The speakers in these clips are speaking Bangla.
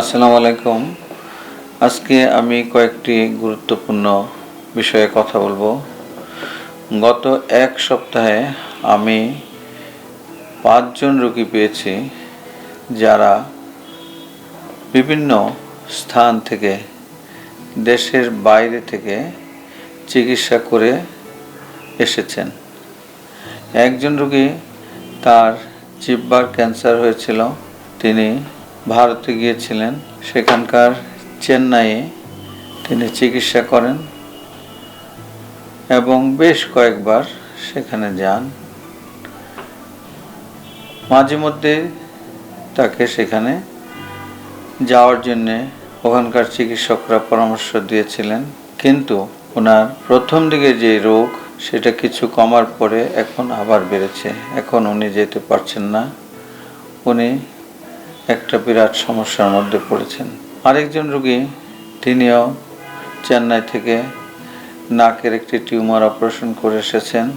আসসালামু আলাইকুম। আজকে আমি কয়েকটি গুরুত্বপূর্ণ বিষয়ে কথা বলব। গত এক সপ্তাহে আমি পাঁচজন রোগী পেয়েছি যারা বিভিন্ন স্থান থেকে, দেশের বাইরে থেকে চিকিৎসা করে এসেছেন। একজন রোগী তার জিব্বার ক্যান্সার হয়েছিল, তিনি ভারতে গিয়েছিলেন। সেখানকার চেন্নাইয়ে তিনি চিকিৎসা করেন এবং বেশ কয়েকবার সেখানে যান। মাঝে মধ্যে তাকে সেখানে যাওয়ার জন্যে ওখানকার চিকিৎসকরা পরামর্শ দিয়েছিলেন। কিন্তু ওনার প্রথম দিকে যে রোগ, সেটা কিছু কমার পরে এখন আবার বেড়েছে। এখন উনি যেতে পারছেন না। উনি একটা বিরাট সমস্যার মধ্যে পড়েছেন। আরেকজন রোগী, তিনিও চেন্নাই থেকে নাকের একটি টিউমার অপারেশন করে এসেছেন।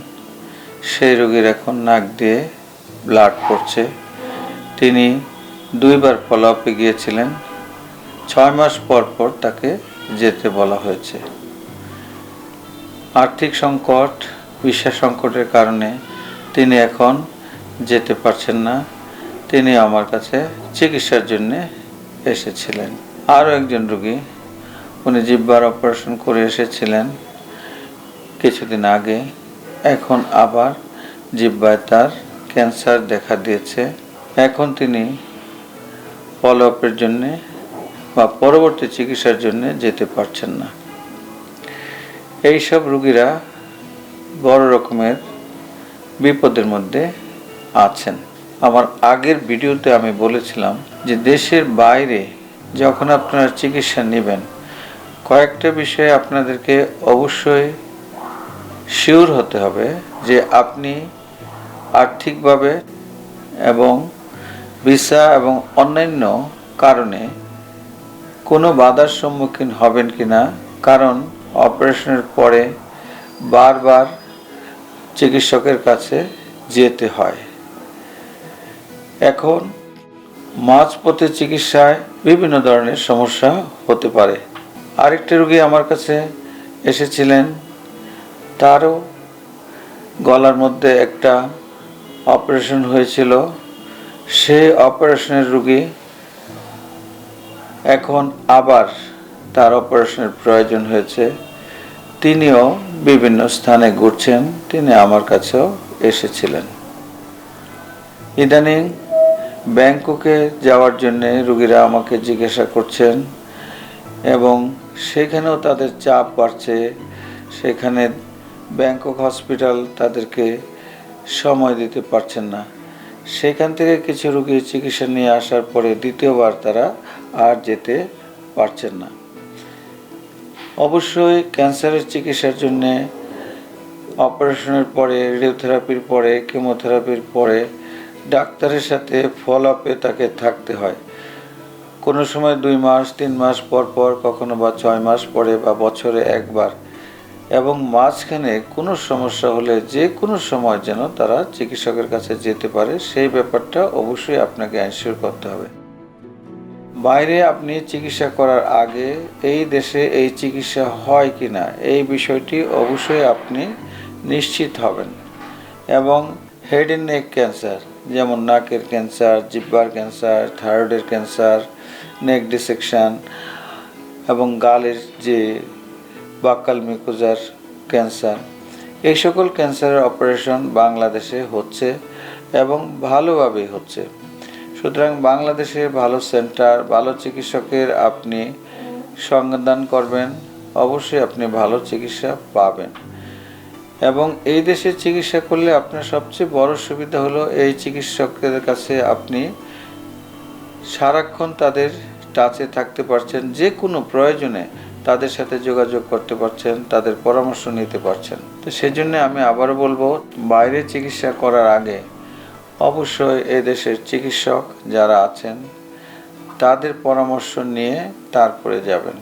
সেই রোগীর এখন নাক দিয়ে ব্লাড পড়ছে। তিনি দুইবার ফলো আপে গিয়েছিলেন। ছয় মাস পর পর তাকে যেতে বলা হয়েছে। আর্থিক সংকট বিশ্বাস সংকটের কারণে তিনি এখন যেতে পারছেন না। তিনি আমার কাছে চিকিৎসার জন্য এসেছিলেন। আরও একজন রুগী, উনি জিব্বার অপারেশন করে এসেছিলেন কিছুদিন আগে, এখন আবার জিব্বায় তার ক্যান্সার দেখা দিয়েছে। এখন তিনি ফলো আপের জন্যে বা পরবর্তী চিকিৎসার জন্য যেতে পারছেন না। এইসব রুগীরা বড় রকমের বিপদের মধ্যে আছেন। আমার আগের ভিডিওতে আমি বলেছিলাম যে দেশের বাইরে যখন আপনারা চিকিৎসা নেবেন, কয়েকটা বিষয়ে আপনাদেরকে অবশ্যই শিওর হতে হবে যে আপনি আর্থিকভাবে এবং ভিসা এবং অন্যান্য কারণে কোনো বাধার সম্মুখীন হবেন কিনা, কারণ অপারেশনের পরে বারবার চিকিৎসকের কাছে যেতে হয়। এখন মাঝপথে চিকিৎসায় বিভিন্ন ধরনের সমস্যা হতে পারে। আরেকটি রোগী আমার কাছে এসেছিলেন। তারও গলার মধ্যে একটা অপারেশন হয়েছিল। সে অপারেশনের রোগী এখন আবার তার অপারেশনের প্রয়োজন হয়েছে। তিনিও বিভিন্ন স্থানে ঘুরছেন। তিনি আমার কাছেও এসেছিলেন। ইদানিং ব্যাংককে যাওয়ার জন্য রুগীরা আমাকে জিজ্ঞাসা করছেন এবং সেখানেও তাদের চাপ বাড়ছে। সেখানে ব্যাংকক হসপিটাল তাদেরকে সময় দিতে পারছেন না। সেখান থেকে কিছু রুগীর চিকিৎসা নিয়ে আসার পরে দ্বিতীয়বার তারা আর যেতে পারছেন না। অবশ্যই ক্যান্সারের চিকিৎসার জন্যে অপারেশনের পরে রেডিওথেরাপির পরে কেমোথেরাপির পরে ডাক্তারের সাথে ফলো আপে তাকে থাকতে হয়। কোনো সময় দুই মাস, তিন মাস পর পর, কখনো বা ছয় মাস পরে বা বছরে একবার। এবং মাঝখানে কোনো সমস্যা হলে যে কোনো সময় যেন তারা চিকিৎসকের কাছে যেতে পারে, সেই ব্যাপারটা অবশ্যই আপনাকে এনশিওর করতে হবে। বাইরে আপনি চিকিৎসা করার আগে এই দেশে এই চিকিৎসা হয় কি না এই বিষয়টি অবশ্যই আপনি নিশ্চিত হবেন। এবং হেড অ্যান্ড নেক ক্যান্সার যেমন নাকের ক্যান্সার জিব্বার ক্যান্সার থাইরয়েডের ক্যান্সার নেক ডিসেকশন এবং গালের যে বাক্কাল মিকোজার ক্যান্সার এই সকল ক্যান্সারের অপারেশন বাংলাদেশে হচ্ছে এবং ভালোভাবেই হচ্ছে। সুতরাং বাংলাদেশে ভালো সেন্টার ভালো চিকিৎসকের আপনি সঙ্গদান করবেন, অবশ্যই আপনি ভালো চিকিৎসা পাবেন। এবং এই দেশে চিকিৎসা করলে আপনার সবচেয়ে বড় সুবিধা হলো এই চিকিৎসকের কাছে আপনি সারাক্ষণ তাদের টাচে থাকতে পারছেন, যে কোনো প্রয়োজনে তাদের সাথে যোগাযোগ করতে পারছেন, তাদের পরামর্শ নিতে পারছেন। তো সেজন্য আমি আবারও বলব, বাইরে চিকিৎসা করার আগে অবশ্যই এই দেশের চিকিৎসক যারা আছেন, তাদের পরামর্শ নিয়ে তারপরে যাবেন।